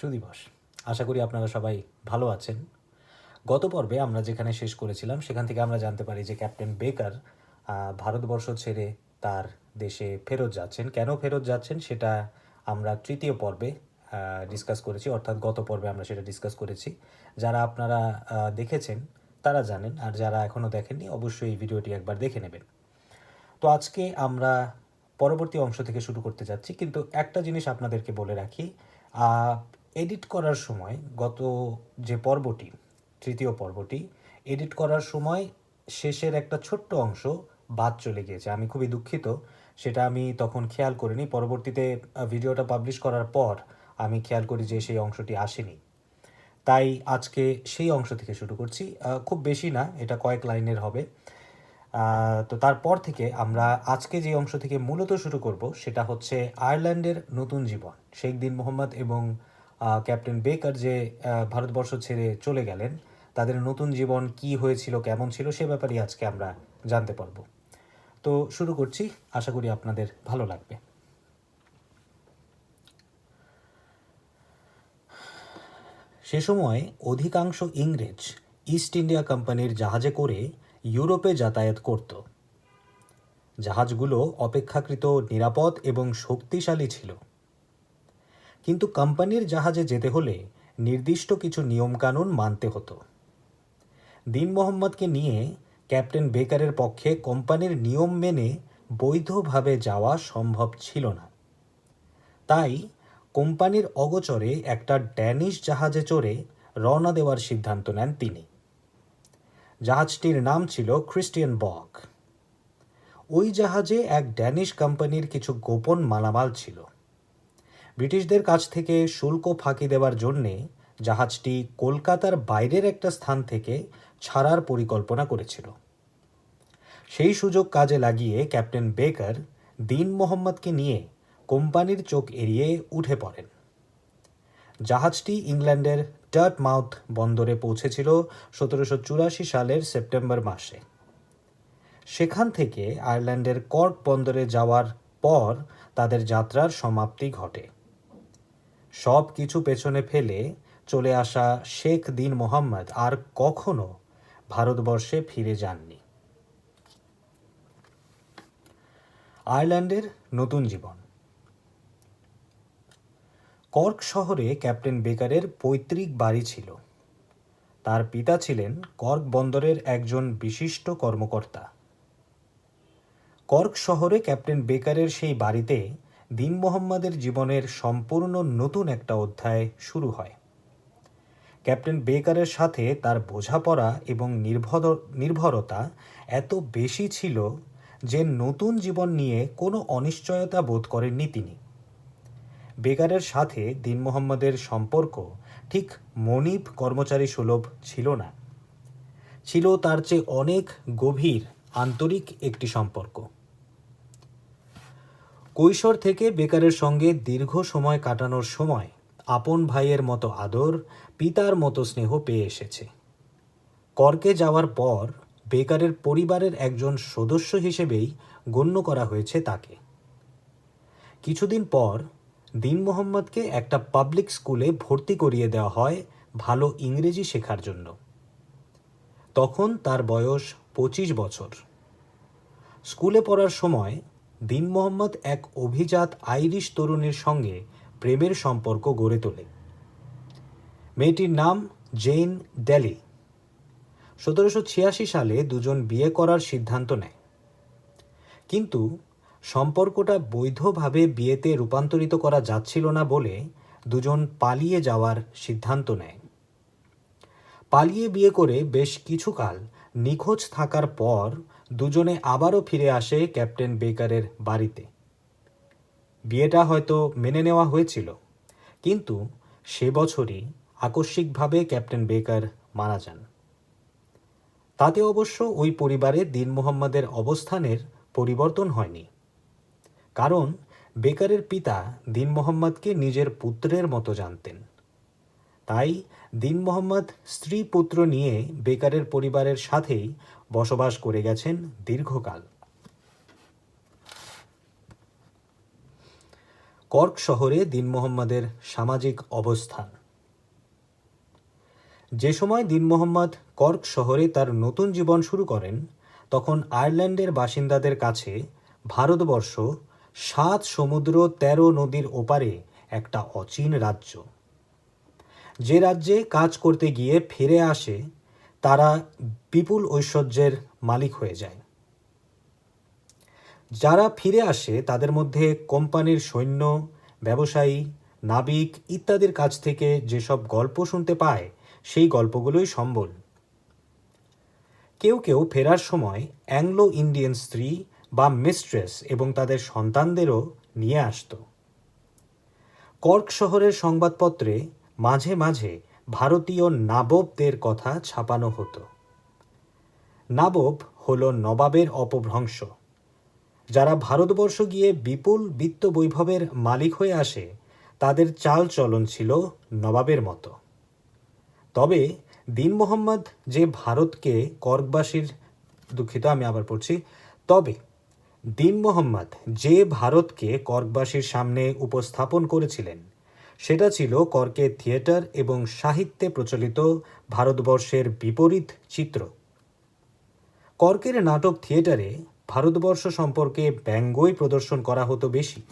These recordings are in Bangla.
সুদিবস, আশা করি আপনারা সবাই ভালো আছেন। গত পর্বে আমরা যেখানে শেষ করেছিলাম, সেখান থেকে আমরা জানতে পারি যে ক্যাপ্টেন বেকার ভারতবর্ষ ছেড়ে তার দেশে ফেরত যাচ্ছেন। কেন ফেরত যাচ্ছেন সেটা আমরা তৃতীয় পর্বে ডিসকাস করেছি, অর্থাৎ গত পর্বে আমরা সেটা ডিসকাস করেছি। যারা আপনারা দেখেছেন, তারা জানেন, আর যারা এখনও দেখেননি, অবশ্যই এই ভিডিওটি একবার দেখে নেবেন। তো আজকে আমরা পরবর্তী অংশ থেকে শুরু করতে যাচ্ছি, কিন্তু একটা জিনিস আপনাদেরকে বলে রাখি এডিট করার সময় গত যে পর্বটি, তৃতীয় পর্বটি, এডিট করার সময় শেষের একটা ছোট্ট অংশ বাদ চলে গিয়েছে। আমি খুবই দুঃখিত, সেটা আমি তখন খেয়াল করিনি। পরবর্তীতে ভিডিওটা পাবলিশ করার পর আমি খেয়াল করি যে সেই অংশটি আসেনি। তাই আজকে সেই অংশ থেকে শুরু করছি। খুব বেশি না, এটা কয়েক লাইনের হবে। তো তারপর থেকে আমরা আজকে যে অংশ থেকে মূলত শুরু করব, সেটা হচ্ছে আয়ারল্যান্ডের নতুন জীবন, শেখ দিন মোহাম্মদ এবং ক্যাপ্টেন বেকার যে ভারতবর্ষ ছেড়ে চলে গেলেন, তাদের নতুন জীবন কি হয়েছিল, কেমন ছিল, সে ব্যাপারে আজকে আমরা জানতে পারব। তো শুরু করছি, আশা করি আপনাদের ভালো লাগবে। সে সময় অধিকাংশ ইংরেজ ইস্ট ইন্ডিয়া কোম্পানির জাহাজে করে ইউরোপে যাতায়াত করত। জাহাজগুলো অপেক্ষাকৃত নিরাপদ এবং শক্তিশালী ছিল। কিন্তু কোম্পানির জাহাজে যেতে হলে নির্দিষ্ট কিছু নিয়মকানুন মানতে হতো। দিন মোহাম্মদকে নিয়ে ক্যাপ্টেন বেকারের পক্ষে কোম্পানির নিয়ম মেনে বৈধভাবে যাওয়া সম্ভব ছিল না। তাই কোম্পানির অগোচরে একটা ড্যানিশ জাহাজে চড়ে রওনা দেওয়ার সিদ্ধান্ত নেন তিনি। জাহাজটির নাম ছিল ক্রিস্টিয়ান বক। ওই জাহাজে এক ড্যানিশ কোম্পানির কিছু গোপন মালামাল ছিল। ব্রিটিশদের কাছ থেকে শুল্ক ফাঁকি দেওয়ার জন্যে জাহাজটি কলকাতার বাইরের একটা স্থান থেকে ছাড়ার পরিকল্পনা করেছিল। সেই সুযোগ কাজে লাগিয়ে ক্যাপ্টেন বেকার দিন মোহাম্মদকে নিয়ে কোম্পানির চোখ এড়িয়ে উঠে পড়েন। জাহাজটি ইংল্যান্ডের টার্ট মাউথ বন্দরে পৌঁছেছিল সতেরোশো চুরাশি সালের সেপ্টেম্বর মাসে। সেখান থেকে আয়ারল্যান্ডের কর্ক বন্দরে যাওয়ার পর তাদের যাত্রার সমাপ্তি ঘটে। সব কিছু পেছনে ফেলে চলে আসা শেখ দিন মোহাম্মদ আর কখনো ভারতবর্ষে ফিরে যাননি। আয়ারল্যান্ডের নতুন জীবন। কর্ক শহরে ক্যাপ্টেন বেকারের পৈতৃক বাড়ি ছিল। তার পিতা ছিলেন কর্ক বন্দরের একজন বিশিষ্ট কর্মকর্তা। কর্ক শহরে ক্যাপ্টেন বেকারের সেই বাড়িতে দিন মোহাম্মদের জীবনের সম্পূর্ণ নতুন একটা অধ্যায় শুরু হয়। ক্যাপ্টেন বেকারের সাথে তার বোঝাপড়া এবং নির্ভর, নির্ভরতা এত বেশি ছিল যে নতুন জীবন নিয়ে কোনো অনিশ্চয়তা বোধ করেননি তিনি। বেকারের সাথে দিন মোহাম্মদের সম্পর্ক ঠিক মনিব কর্মচারী সুলভ ছিল না। ছিল তার চেয়ে অনেক গভীর, আন্তরিক একটি সম্পর্ক। কৈশোর থেকে বেকারের সঙ্গে দীর্ঘ সময় কাটানোর সময় আপন ভাইয়ের মতো আদর, পিতার মতো স্নেহ পেয়ে এসেছে। কর্কে যাওয়ার পর বেকারের পরিবারের একজন সদস্য হিসেবেই গণ্য করা হয়েছে তাকে। কিছুদিন পর দিন মোহাম্মদকে একটা পাবলিক স্কুলে ভর্তি করিয়ে দেওয়া হয় ভালো ইংরেজি শেখার জন্য। তখন তার বয়স পঁচিশ বছর। স্কুলে পড়ার সময় দিন মোহাম্মদ এক অভিজাত আইরিশ তরুণীর সঙ্গে প্রেমের সম্পর্ক গড়ে তোলে। মেয়েটির নাম জেন ডেলি সতেরোশো ছিয়াশি সালে দুজন বিয়ে করার সিদ্ধান্ত নেয়। কিন্তু সম্পর্কটা বৈধভাবে বিয়েতে রূপান্তরিত করা যাচ্ছিল না বলে দুজন পালিয়ে যাওয়ার সিদ্ধান্ত নেয়। পালিয়ে বিয়ে করে বেশ কিছুকাল নিখোঁজ থাকার পর দুজনে আবারও ফিরে আসে ক্যাপ্টেন বেকারের বাড়িতে। বিয়েটা হয়তো মেনে নেওয়া হয়েছিল, কিন্তু সে বছরই আকস্মিকভাবে ক্যাপ্টেন বেকার মারা যান। তাতে অবশ্য ওই পরিবারে দিন মোহাম্মদের অবস্থানের পরিবর্তন হয়নি। কারণ বেকারের পিতা দিন মোহাম্মদকে নিজের পুত্রের মতো জানতেন। তাই দিন মোহাম্মদ স্ত্রী পুত্র নিয়ে বেকারের পরিবারের সাথেই বসবাস করে গেছেন দীর্ঘকাল। কর্ক শহরে দিন মোহাম্মদের সামাজিক অবস্থান। যে সময় দিন মোহাম্মদ কর্ক শহরে তার নতুন জীবন শুরু করেন, তখন আয়ারল্যান্ডের বাসিন্দাদের কাছে ভারতবর্ষ সাত সমুদ্র তেরো নদীর ওপারে একটা অচিন রাজ্য। যে রাজ্যে কাজ করতে গিয়ে ফিরে আসে তারা বিপুল ঐশ্বর্যের মালিক হয়ে যায়। যারা ফিরে আসে, তাদের মধ্যে কোম্পানির সৈন্য, ব্যবসায়ী, নাবিক ইত্যাদির কাছ থেকে যেসব গল্প শুনতে পায়, সেই গল্পগুলোই সম্বল। কেউ কেউ ফেরার সময় অ্যাংলো ইন্ডিয়ান স্ত্রী বা মিস্ট্রেস এবং তাদের সন্তানদেরও নিয়ে আসতো। কর্ক শহরের সংবাদপত্রে মাঝে মাঝে ভারতীয় নাববদের কথা ছাপানো হতো। নাবব হল নবাবের অপভ্রংশ, যারা ভারতবর্ষ গিয়ে বিপুল বিত্ত বৈভবের মালিক হয়ে আসে, তাদের চাল চলন ছিল নবাবের মতো। তবে দিন মোহাম্মদ যে ভারতকে কর্কবাসীর, দুঃখিত আমি আবার পড়ছি, তবে দিন মোহাম্মদ যে ভারতকে কর্কবাসীর সামনে উপস্থাপন করেছিলেন সেটা ছিল কর্কের থিয়েটার এবং সাহিত্যে প্রচলিত ভারতবর্ষের বিপরীত চিত্র। কর্কের নাটক থিয়েটারে ভারতবর্ষ সম্পর্কে ব্যঙ্গই প্রদর্শন করা হতো বেশি।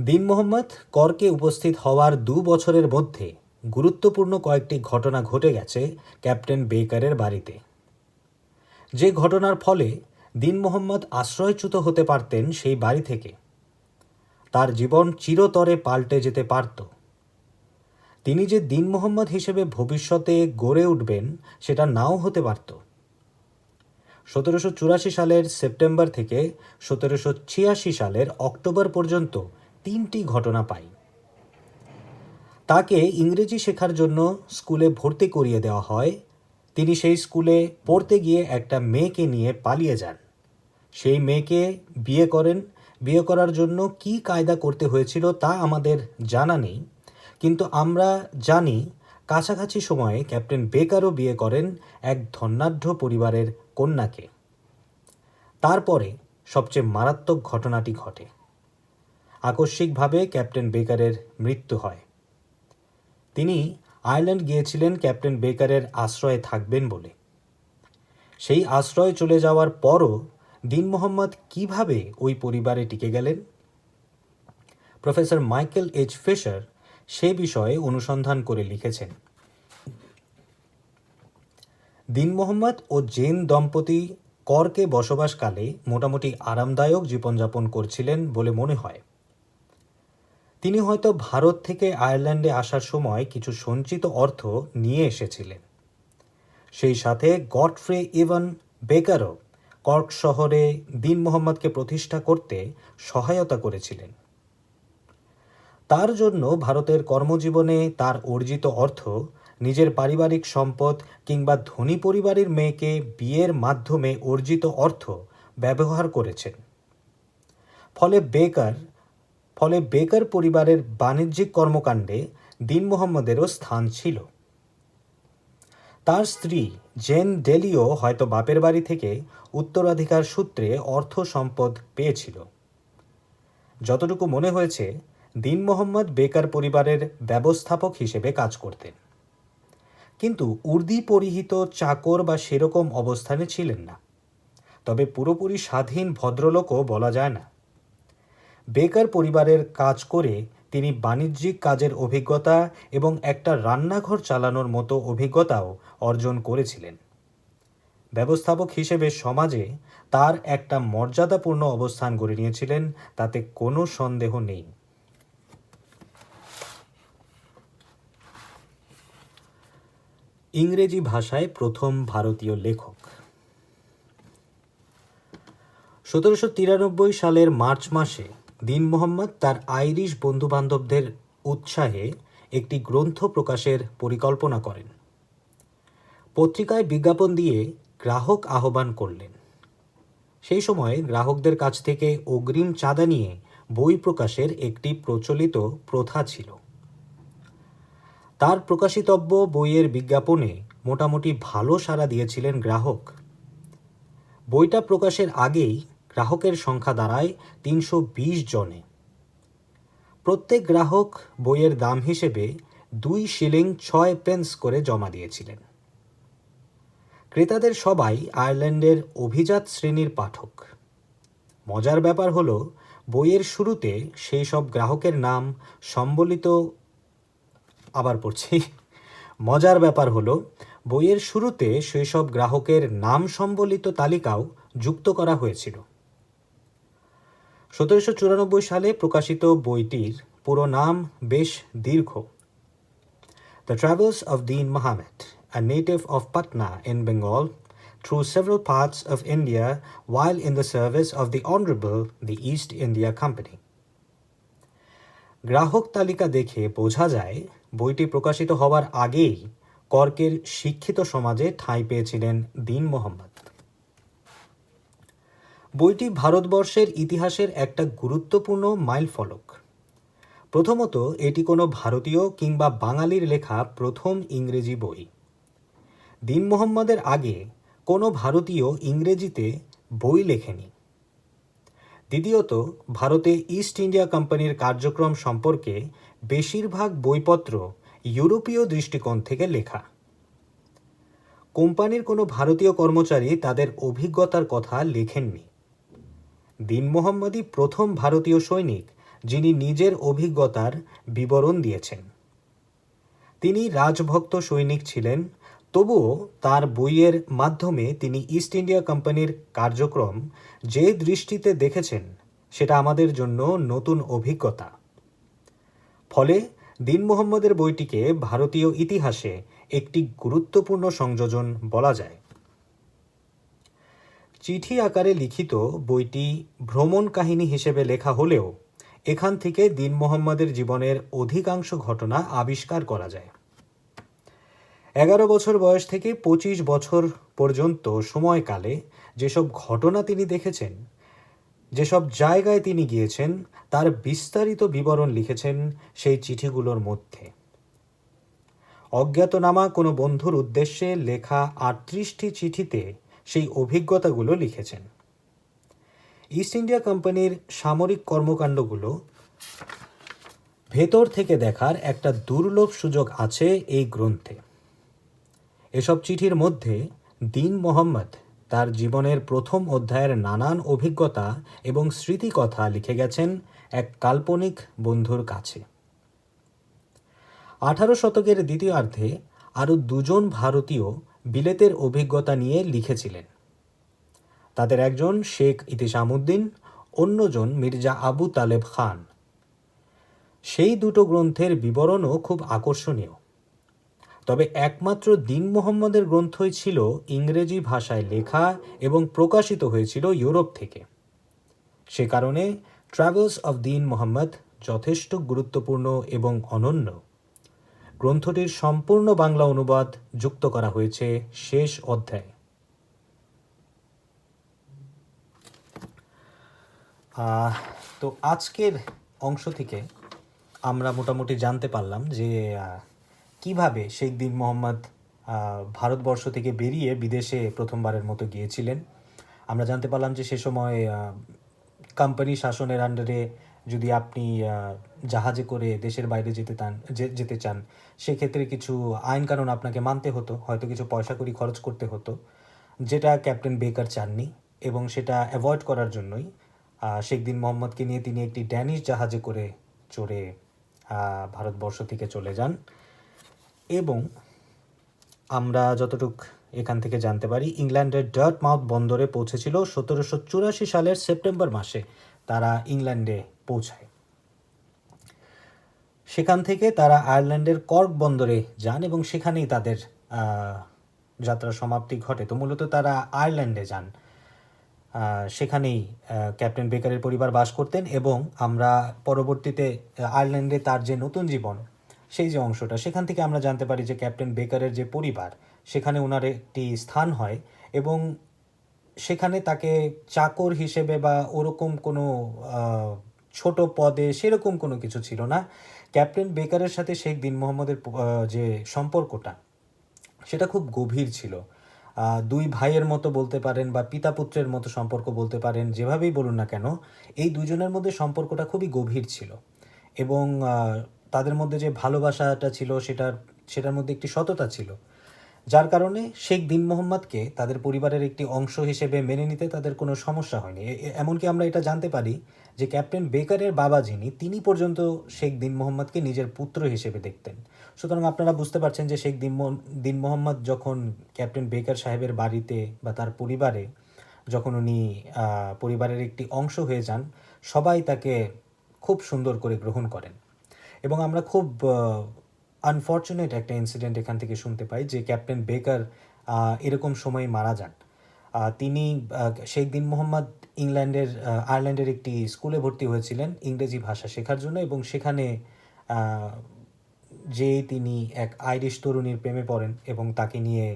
দিন মোহাম্মদ কর্কে উপস্থিত হওয়ার দু বছরের মধ্যে গুরুত্বপূর্ণ কয়েকটি ঘটনা ঘটে গেছে ক্যাপ্টেন বেকারের বাড়িতে। যে ঘটনার ফলে দিন মোহাম্মদ আশ্রয়চ্যুত হতে পারতেন সেই বাড়ি থেকে। তার জীবন চিরতরে পাল্টে যেতে পারত। তিনি যে দিন মোহাম্মদ হিসেবে ভবিষ্যতে গড়ে উঠবেন, সেটা নাও হতে পারত। সতেরোশো চুরাশি সালের সেপ্টেম্বর থেকে সতেরোশো ছিয়াশি সালের অক্টোবর পর্যন্ত তিনটি ঘটনা পাই। তাকে ইংরেজি শেখার জন্য স্কুলে ভর্তি করিয়ে দেওয়া হয়। তিনি সেই স্কুলে পড়তে গিয়ে একটা মেয়েকে নিয়ে পালিয়ে যান। সেই মেয়েকে বিয়ে করেন বিয়ে করার জন্য কি কায়দা করতে হয়েছিল তা আমাদের জানা নেই। কিন্তু আমরা জানি কাছাকাছি সময়ে ক্যাপ্টেন বেকারও বিয়ে করেন এক ধন্যাঢ্য পরিবারের কন্যাকে। তারপরে সবচেয়ে মারাত্মক ঘটনাটি ঘটে। আকস্মিকভাবে ক্যাপ্টেন বেকারের মৃত্যু হয়। তিনি আয়ারল্যান্ড গিয়েছিলেন ক্যাপ্টেন বেকারের আশ্রয়ে থাকবেন বলে। সেই আশ্রয়ে চলে যাওয়ার পরও দিন মোহাম্মদ কীভাবে ওই পরিবারে টিকে গেলেন? প্রফেসর মাইকেল এইচ ফিশার সে বিষয়ে অনুসন্ধান করে লিখেছেন। দিন মোহাম্মদ ও জেন দম্পতি করকে বসবাসকালে মোটামুটি আরামদায়ক জীবনযাপন করছিলেন বলে মনে হয়। তিনি হয়তো ভারত থেকে আয়ারল্যান্ডে আসার সময় কিছু সঞ্চিত অর্থ নিয়ে এসেছিলেন। সেই সাথে গডফ্রে ইভান বেকারও কর্ক শহরে দিন মোহাম্মদকে প্রতিষ্ঠা করতে সহায়তা করেছিলেন। তার জন্য ভারতের কর্মজীবনে তার অর্জিত অর্থ নিজের পারিবারিক সম্পদ কিংবা ধনী পরিবারের মেয়েকে বিয়ের মাধ্যমে অর্জিত অর্থ ব্যবহার করেছেন। ফলে বেকার ফলে বেকার পরিবারের বাণিজ্যিক কর্মকাণ্ডে দিন মোহাম্মদেরও স্থান ছিল। তার স্ত্রী জেন ডেলিও হয়তো বাপের বাড়ি থেকে উত্তরাধিকার সূত্রে অর্থ সম্পদ পেয়েছিল। যতটুকু মনে হয়েছে, দিন মোহাম্মদ বেকার পরিবারের ব্যবস্থাপক হিসেবে কাজ করতেন। কিন্তু উর্দি পরিহিত চাকর বা সেরকম অবস্থানে ছিলেন না। তবে পুরোপুরি স্বাধীন ভদ্রলোকও বলা যায় না। বেকার পরিবারের কাজ করে তিনি বাণিজ্যিক কাজের অভিজ্ঞতা এবং একটা রান্নাঘর চালানোর মতো অভিজ্ঞতাও অর্জন করেছিলেন। ব্যবস্থাপক হিসেবে সমাজে তার একটা মর্যাদাপূর্ণ অবস্থান গড়ে নিয়েছিলেন, তাতে কোনো সন্দেহ নেই। ইংরেজি ভাষায় প্রথম ভারতীয় লেখক। সতেরোশো তিরানব্বই সালের মার্চ মাসে দিন মোহাম্মদ তার আইরিশ বন্ধুবান্ধবদের উৎসাহে একটি গ্রন্থ প্রকাশের পরিকল্পনা করেন। পত্রিকায় বিজ্ঞাপন দিয়ে গ্রাহক আহ্বান করলেন। সেই সময় গ্রাহকদের কাছ থেকে অগ্রিম চাঁদা নিয়ে বই প্রকাশের একটি প্রচলিত প্রথা ছিল। তার প্রকাশিতব্য বইয়ের বিজ্ঞাপনে মোটামুটি ভালো সাড়া দিয়েছিলেন গ্রাহক। বইটা প্রকাশের আগেই গ্রাহকের সংখ্যা দাঁড়ায় তিনশো বিশ জনে। প্রত্যেক গ্রাহক বইয়ের দাম হিসেবে দুই শিলিং ছয় পেন্স করে জমা দিয়েছিলেন। ক্রেতাদের সবাই আয়ারল্যান্ডের অভিজাত শ্রেণির পাঠক। মজার ব্যাপার হলো, বইয়ের শুরুতে সেই সব গ্রাহকের নাম সম্বলিত আবার পড়ছি। মজার ব্যাপার হলো, বইয়ের শুরুতে সেই সব গ্রাহকের নাম সম্বলিত তালিকাও যুক্ত করা হয়েছিল। সতেরোশো চুরানব্বই সালে প্রকাশিত বইটির পুরো নাম বেশ দীর্ঘ। The travels of Dean Mahomet a native of Patna in Bengal through several parts of India while in the service of the honourable the East India Company গ্রাহক তালিকা দেখে বোঝা যায়, বইটি প্রকাশিত হবার আগেই কর্কের শিক্ষিত সমাজে ঠাঁই পেয়েছিলেন দিন মোহাম্মদ বইটি ভারতবর্ষের ইতিহাসের একটা গুরুত্বপূর্ণ মাইলফলক। প্রথমত, এটি কোনো ভারতীয় কিংবা বাঙালির লেখা প্রথম ইংরেজি বই। দীন মোহাম্মদের আগে কোনো ভারতীয় ইংরেজিতে বই লেখেনি। দ্বিতীয়ত, ভারতে ইস্ট ইন্ডিয়া কোম্পানির কার্যক্রম সম্পর্কে বেশিরভাগ বইপত্র ইউরোপীয় দৃষ্টিকোণ থেকে লেখা। কোম্পানির কোনো ভারতীয় কর্মচারী তাদের অভিজ্ঞতার কথা লেখেননি। দীন মোহাম্মদই প্রথম ভারতীয় সৈনিক যিনি নিজের অভিজ্ঞতার বিবরণ দিয়েছেন। তিনি রাজভক্ত সৈনিক ছিলেন, তবুও তার বইয়ের মাধ্যমে তিনি ইস্ট ইন্ডিয়া কোম্পানির কার্যক্রম যে দৃষ্টিতে দেখেছেন সেটা আমাদের জন্য নতুন অভিজ্ঞতা। ফলে দীন মোহাম্মদের বইটিকে ভারতীয় ইতিহাসে একটি গুরুত্বপূর্ণ সংযোজন বলা যায়। চিঠি আকারে লিখিত বইটি ভ্রমণ কাহিনী হিসেবে লেখা হলেও এখান থেকে দীন মোহাম্মদের জীবনের অধিকাংশ ঘটনা আবিষ্কার করা যায়। এগারো বছর বয়স থেকে পঁচিশ বছর পর্যন্ত সময়কালে যেসব ঘটনা তিনি দেখেছেন, যেসব জায়গায় তিনি গিয়েছেন, তার বিস্তারিত বিবরণ লিখেছেন সেই চিঠিগুলোর মধ্যে। অজ্ঞাতনামা কোনো বন্ধুর উদ্দেশ্যে লেখা আটত্রিশটি চিঠিতে সেই অভিজ্ঞতাগুলো লিখেছেন। ইস্ট ইন্ডিয়া কোম্পানির সামরিক কর্মকাণ্ডগুলো ভেতর থেকে দেখার একটা দুর্লভ সুযোগ আছে এই গ্রন্থে। এসব চিঠির মধ্যে দীন মোহাম্মদ তার জীবনের প্রথম অধ্যায়ের নানান অভিজ্ঞতা এবং স্মৃতিকথা লিখে গেছেন এক কাল্পনিক বন্ধুর কাছে। আঠারো শতকের দ্বিতীয়ার্ধে আরও দুজন ভারতীয় বিলেতের অভিজ্ঞতা নিয়ে লিখেছিলেন। তাদের একজন শেখ ইতিশামুদ্দিন অন্যজন মির্জা আবু তালেব খান। সেই দুটো গ্রন্থের বিবরণও খুব আকর্ষণীয়। তবে একমাত্র দিন মোহাম্মদের গ্রন্থই ছিল ইংরেজি ভাষায় লেখা এবং প্রকাশিত হয়েছিল ইউরোপ থেকে। সে কারণে ট্রাভেলস অফ দিন মোহাম্মদ যথেষ্ট গুরুত্বপূর্ণ এবং অনন্য। গ্রন্থটির সম্পূর্ণ বাংলা অনুবাদ যুক্ত করা হয়েছে শেষ অধ্যায়ে। তো আজকের অংশ থেকে আমরা মোটামুটি জানতে পারলাম যে কীভাবে শেখ দিন মোহাম্মদ ভারতবর্ষ থেকে বেরিয়ে বিদেশে প্রথমবারের মতো গিয়েছিলেন। আমরা জানতে পারলাম যে সে সময় কোম্পানি শাসনের আন্ডারে যদি আপনি জাহাজে করে দেশের বাইরে যেতে চান যেতে চান, সেক্ষেত্রে কিছু আইন কানুন আপনাকে মানতে হতো, হয়তো কিছু পয়সা কড়ি খরচ করতে হতো। যেটা ক্যাপ্টেন বেকার চাননি এবং সেটা অ্যাভয়েড করার জন্যই শেখ দিন মোহাম্মদকে নিয়ে তিনি একটি ড্যানিশ জাহাজে করে চড়ে ভারতবর্ষ থেকে চলে যান। এবং আমরা যতটুক এখান থেকে জানতে পারি, ইংল্যান্ডের ডার্ট মাউথ বন্দরে পৌঁছেছিল সতেরোশো চুরাশি সালের সেপ্টেম্বর মাসে। তারা ইংল্যান্ডে পৌঁছায়। সেখান থেকে তারা আয়ারল্যান্ডের কর্ক বন্দরে যান এবং সেখানেই তাদের আহ, যাত্রার সমাপ্তি ঘটে। তো মূলত তারা আয়ারল্যান্ডে যান। সেখানেই ক্যাপ্টেন বেকারের পরিবার বাস করতেন এবং আমরা পরবর্তীতে আয়ারল্যান্ডে তার যে নতুন জীবন সেই যে অংশটা সেখান থেকে আমরা জানতে পারি যে ক্যাপ্টেন বেকারের যে পরিবার সেখানে ওনার একটি স্থান হয় এবং সেখানে তাকে চাকর হিসেবে বা ওরকম কোনো ছোট পদে সেরকম কোনো কিছু ছিল না। ক্যাপ্টেন বেকারের সাথে শেখ দিন মোহাম্মদের যে সম্পর্কটা, সেটা খুব গভীর ছিল। দুই ভাইয়ের মতো বলতে পারেন বা পিতা পুত্রের মতো সম্পর্ক বলতে পারেন, যেভাবেই বলুন না কেন, এই দুজনের মধ্যে সম্পর্কটা খুবই গভীর ছিল। এবং তাদের মধ্যে যে ভালোবাসাটা ছিল, সেটার সেটার মধ্যে একটি সততা ছিল। যার কারণে শেখ দিন মোহাম্মদকে তাদের পরিবারের একটি অংশ হিসেবে মেনে নিতে তাদের কোনো সমস্যা হয়নি। এমনকি আমরা এটা জানতে পারি যে ক্যাপ্টেন বেকারের বাবা যিনি, তিনি পর্যন্ত শেখ দিন মোহাম্মদকে নিজের পুত্র হিসেবে দেখতেন। সুতরাং আপনারা বুঝতে পারছেন যে শেখ দিন দিন মোহাম্মদ যখন ক্যাপ্টেন বেকার সাহেবের বাড়িতে বা তার পরিবারে, যখন উনি পরিবারের একটি অংশ হয়ে যান, সবাই তাকে খুব সুন্দর করে গ্রহণ করেন। এবং আমরা খুব আনফর্চুনেট একটা ইনসিডেন্ট এখান থেকে শুনতে পাই যে ক্যাপ্টেন বেকার এরকম সময় মারা যান। তিনি শেখ দিন মোহাম্মদ ইংল্যান্ডের আয়ারল্যান্ডের একটি স্কুলে ভর্তি হয়েছিলেন ইংরেজি ভাষা শেখার জন্য এবং সেখানে যেই তিনি এক আইরিশ তরুণীর প্রেমে পড়েন এবং তাকে নিয়ে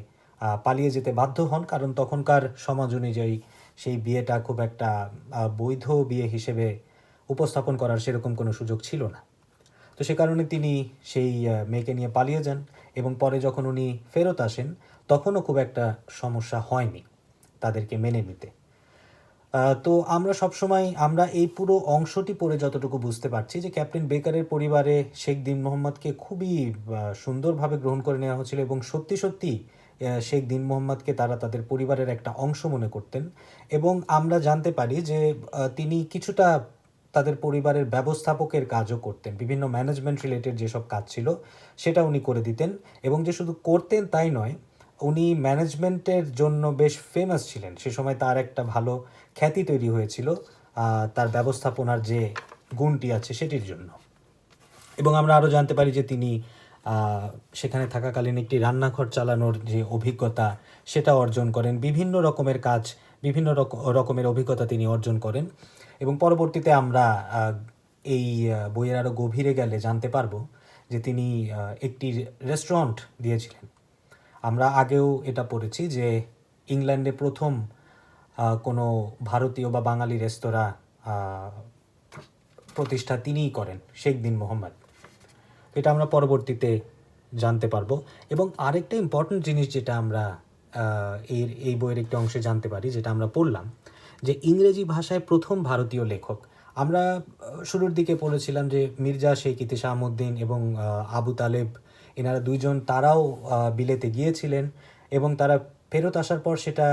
পালিয়ে যেতে বাধ্য হন, কারণ তখনকার সমাজ অনুযায়ী সেই বিয়েটা খুব একটা বৈধ বিয়ে হিসেবে উপস্থাপন করার সেরকম কোনো সুযোগ ছিল না। তো সে কারণে তিনি সেই মেয়েকে নিয়ে পালিয়ে যান এবং পরে যখন উনি ফেরত আসেন, তখনও খুব একটা সমস্যা হয়নি। তাদেরকে মেনে নিতে। তো আমরা সবসময়, আমরা এই পুরো অংশটি পড়ে যতটুকু বুঝতে পারছি যে ক্যাপ্টেন বেকারের পরিবারে শেখ দিন মোহাম্মদকে খুবই সুন্দরভাবে গ্রহণ করে নেওয়া হয়েছিল এবং সত্যি সত্যি শেখ দিন মোহাম্মদকে তারা তাদের পরিবারের একটা অংশ মনে করতেন এবং আমরা জানতে পারি যে তিনি কিছুটা তাদের পরিবারের ব্যবস্থাপকের কাজও করতেন, বিভিন্ন ম্যানেজমেন্ট রিলেটেড যেসব কাজ ছিল সেটা উনি করে দিতেন এবং যে শুধু করতেন তাই নয় উনি ম্যানেজমেন্টের জন্য বেশ ফেমাস ছিলেন। সে সময় তার একটা ভালো খ্যাতি তৈরি হয়েছিল তার ব্যবস্থাপনার যে গুণটি আছে সেটির জন্য। এবং আমরা আরও জানতে পারি যে তিনি সেখানে থাকাকালীন একটি রান্নাঘর চালানোর যে অভিজ্ঞতা, সেটা অর্জন করেন। বিভিন্ন রকমের কাজ, বিভিন্ন রক- রকমের অভিজ্ঞতা তিনি অর্জন করেন। এবং পরবর্তীতে আমরা এই বইয়ের আরও গভীরে গেলে জানতে পারব যে তিনি একটি রেস্টুরেন্ট দিয়েছিলেন। আমরা আগেও এটা পড়েছি যে ইংল্যান্ডে প্রথম কোনো ভারতীয় বা বাঙালি রেস্তোরাঁ প্রতিষ্ঠা তিনিই করেন, শেখ দিন মোহাম্মদ। এটা আমরা পরবর্তীতে জানতে পারব। এবং আরেকটা ইম্পর্ট্যান্ট জিনিস যেটা আমরা এর, এই বইয়ের একটি অংশে জানতে পারি, যেটা আমরা পড়লাম, যে ইংরেজি ভাষায় প্রথম ভারতীয় লেখক। আমরা শুরুর দিকে পড়েছিলাম যে মির্জা শেখ ইতিশামুদ্দিন এবং আবু তালেব এনারা দুইজন তারাও বিলেতে গিয়েছিলেন এবং তারা ফেরত আসার পর সেটা,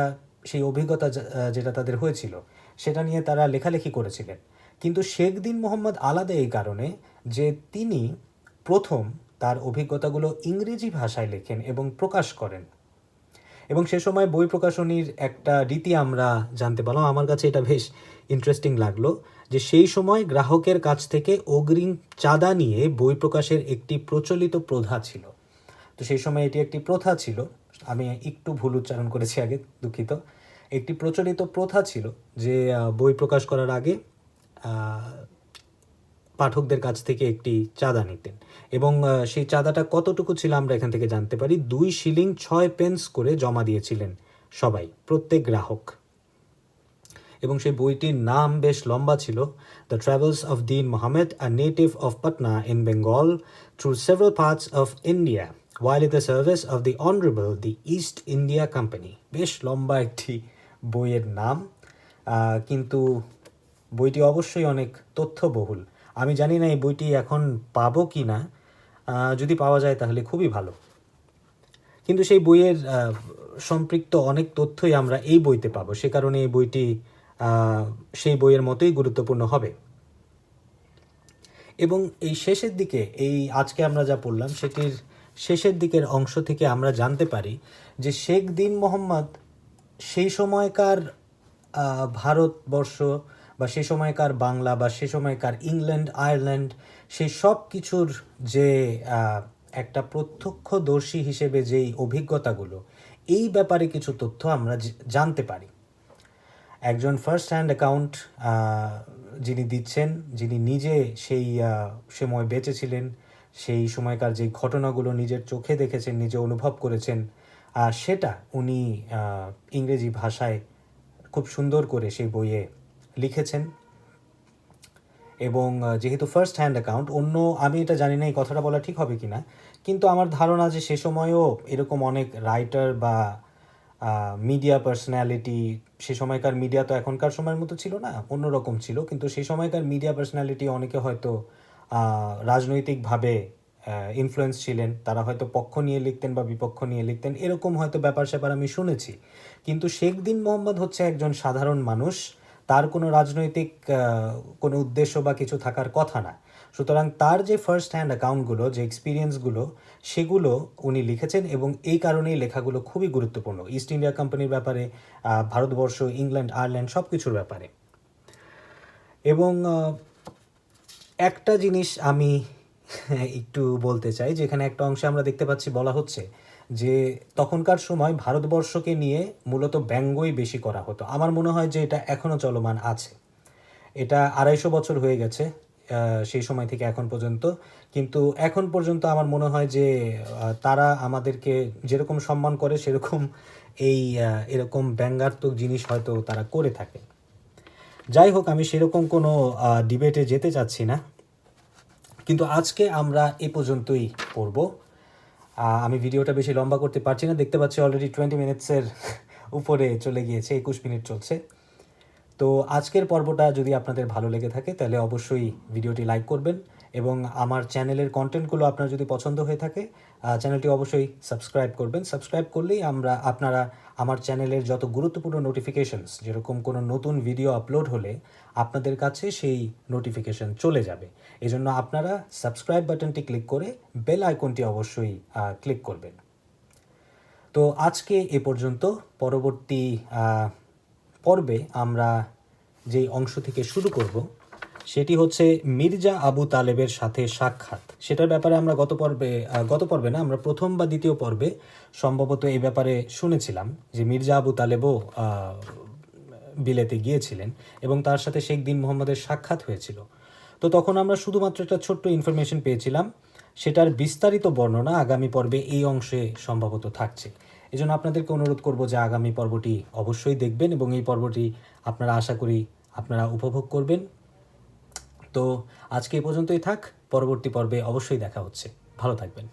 সেই অভিজ্ঞতা যেটা তাদের হয়েছিল, সেটা নিয়ে তারা লেখালেখি করেছিলেন। কিন্তু শেখ দিন মোহাম্মদ আলাদা এই কারণে যে তিনি প্রথম তার অভিজ্ঞতাগুলো ইংরেজি ভাষায় লেখেন এবং প্রকাশ করেন। এবং সে সময় বই প্রকাশনীর একটা রীতি আমরা জানতে পারলাম। আমার কাছে এটা বেশ ইন্টারেস্টিং লাগল। যে সেই সময় গ্রাহকের কাছ থেকে অগ্রিম চাঁদা নিয়ে বই প্রকাশের একটি প্রচলিত প্রথা ছিল। তো সেই সময় এটি একটি প্রথা ছিল। আমি একটু ভুল উচ্চারণ করেছি আগে, দুঃখিত। একটি প্রচলিত প্রথা ছিল যে বই প্রকাশ করার আগে পাঠকদের কাছ থেকে একটি চাঁদা নিতেন। এবং সেই চাঁদাটা কতটুকু ছিল আমরা এখান থেকে জানতে পারি। দুই শিলিং, ছয় পেন্স করে জমা দিয়েছিলেন সবাই, প্রত্যেক গ্রাহক। এবং সেই বইটির নাম বেশ লম্বা ছিল। The travels of Dean Mohammed a native of Patna in Bengal through several parts of India while in the service of the honourable the East India Company বেশ লম্বা একটি বইয়ের নাম। কিন্তু বইটি অবশ্যই অনেক তথ্যবহুল। আমি জানি না এই বইটি এখন পাবো কি না যদি পাওয়া যায় তাহলে খুবই ভালো। কিন্তু সেই বইয়ের সম্পৃক্ত অনেক তথ্যই আমরা এই বইতে পাবো। সে কারণে এই বইটি সেই বইয়ের মতোই গুরুত্বপূর্ণ হবে। এবং এই শেষের দিকে, এই আজকে আমরা যা পড়লাম, সেটির শেষের দিকের অংশ থেকে আমরা জানতে পারি যে শেখ দিন মোহাম্মদ সেই সময়কার ভারতবর্ষ বা সে সময়কার বাংলা বা সে সময়কার ইংল্যান্ড, আয়ারল্যান্ড সেই সব কিছুর যে একটা প্রত্যক্ষদর্শী হিসেবে যেই অভিজ্ঞতাগুলো, এই ব্যাপারে কিছু তথ্য আমরা জানতে পারি। একজন ফার্স্ট হ্যান্ড অ্যাকাউন্ট যিনি দিচ্ছেন যিনি নিজে সেই সময় বেঁচেছিলেন সেই সময়কার যে ঘটনাগুলো নিজের চোখে দেখেছেন নিজে অনুভব করেছেন আহ, সেটা উনি ইংরেজি ভাষায় খুব সুন্দর করে সেই বইয়ে লিখেছেন। এবং যেহেতু ফার্স্ট হ্যান্ড অ্যাকাউন্ট অন্য আমি এটা জানি না এই কথাটা বলা ঠিক হবে কি না কিন্তু আমার ধারণা যে সে সময়েও এরকম অনেক রাইটার বা মিডিয়া পার্সোনালিটি সে সময়কার মিডিয়া তো এখনকার সময়ের মতো ছিল না, অন্যরকম ছিল, কিন্তু সেই সময়কার মিডিয়া পার্সোনালিটি অনেকে হয়তো রাজনৈতিকভাবে ইনফ্লুয়েন্স ছিলেন, তারা হয়তো পক্ষ নিয়ে লিখতেন বা বিপক্ষ নিয়ে লিখতেন, এরকম হয়তো ব্যাপার স্যাপার আমি শুনেছি। কিন্তু শেখ দিন মোহাম্মদ হচ্ছে একজন সাধারণ মানুষ, তার কোনো রাজনৈতিক কোনো উদ্দেশ্য বা কিছু থাকার কথা না। সুতরাং তার যে ফার্স্ট হ্যান্ড অ্যাকাউন্টগুলো যে এক্সপিরিয়েন্সগুলো সেগুলো উনি লিখেছেন এবং এই কারণেই লেখাগুলো খুবই গুরুত্বপূর্ণ। ইস্ট ইন্ডিয়া কোম্পানির ব্যাপারে ভারতবর্ষ ইংল্যান্ড আয়ারল্যান্ড সব কিছুর ব্যাপারে। এবং একটা জিনিস আমি একটু বলতে চাই, যেখানে একটা অংশে আমরা দেখতে পাচ্ছি বলা হচ্ছে যে, তখনকার সময় ভারতবর্ষকে নিয়ে মূলত ব্যঙ্গই বেশি করা হতো। আমার মনে হয় যে এটা এখনও চলমান আছে। এটা আড়াইশো বছর হয়ে গেছে সেই সময় থেকে এখন পর্যন্ত। কিন্তু এখন পর্যন্ত আমার মনে হয় যে তারা আমাদেরকে যেরকম সম্মান করে, সেরকম এই এরকম ব্যঙ্গাত্মক জিনিস হয়তো তারা করে থাকে। যাই হোক, আমি সেরকম কোনো ডিবেটে যেতে চাচ্ছি না। কিন্তু আজকে আমরা এ পর্যন্তই পড়ব। আমি ভিডিওটা বেশি লম্বা করতে পারছি না। দেখতে পাচ্ছি অলরেডি টোয়েন্টি মিনিটসের উপরে চলে গিয়েছে, একুশ মিনিট চলছে। তো আজকের পর্বটা যদি আপনাদের ভালো লেগে থাকে, তাহলে অবশ্যই ভিডিওটি লাইক করবেন এবং আমার চ্যানেলের কন্টেন্টগুলো আপনার যদি পছন্দ হয়ে থাকে চ্যানেলটি অবশ্যই সাবস্ক্রাইব করবেন। সাবস্ক্রাইব করলেই আমরা আপনারা আমার চ্যানেলের যত গুরুত্বপূর্ণ নোটিফিকেশনস যেরকম কোনো নতুন ভিডিও আপলোড হলে আপনাদের কাছে সেই নোটিফিকেশন চলে যাবে। এজন্য আপনারা সাবস্ক্রাইব বাটনটি ক্লিক করে বেল আইকনটি অবশ্যই ক্লিক করবেন। তো আজকে এ পর্যন্ত, পরবর্তী পর্বে আমরা যেই অংশ থেকে শুরু করব, সেটি হচ্ছে মির্জা আবু তালেবের সাথে সাক্ষাৎ। সেটার ব্যাপারে আমরা গত পর্বে গত পর্বে না, আমরা প্রথম বা দ্বিতীয় পর্বে সম্ভবত এই ব্যাপারে শুনেছিলাম যে মির্জা আবু তালেবও বিলেতে গিয়েছিলেন এবং তার সাথে শেখ দিন মোহাম্মদের সাক্ষাৎ হয়েছিল। তো তখন আমরা শুধুমাত্র একটা ছোট্ট ইনফরমেশন পেয়েছিলাম, সেটার বিস্তারিত বর্ণনা আগামী পর্বে এই অংশে সম্ভবত থাকছে। এজন্য আপনাদেরকে অনুরোধ করব যে আগামী পর্বটি অবশ্যই দেখবেন এবং এই পর্বটি আপনারা আশা করি আপনারা উপভোগ করবেন। তো আজকে এ পর্যন্তই থাক, পরবর্তী পর্বে অবশ্যই দেখা হচ্ছে। ভালো থাকবেন।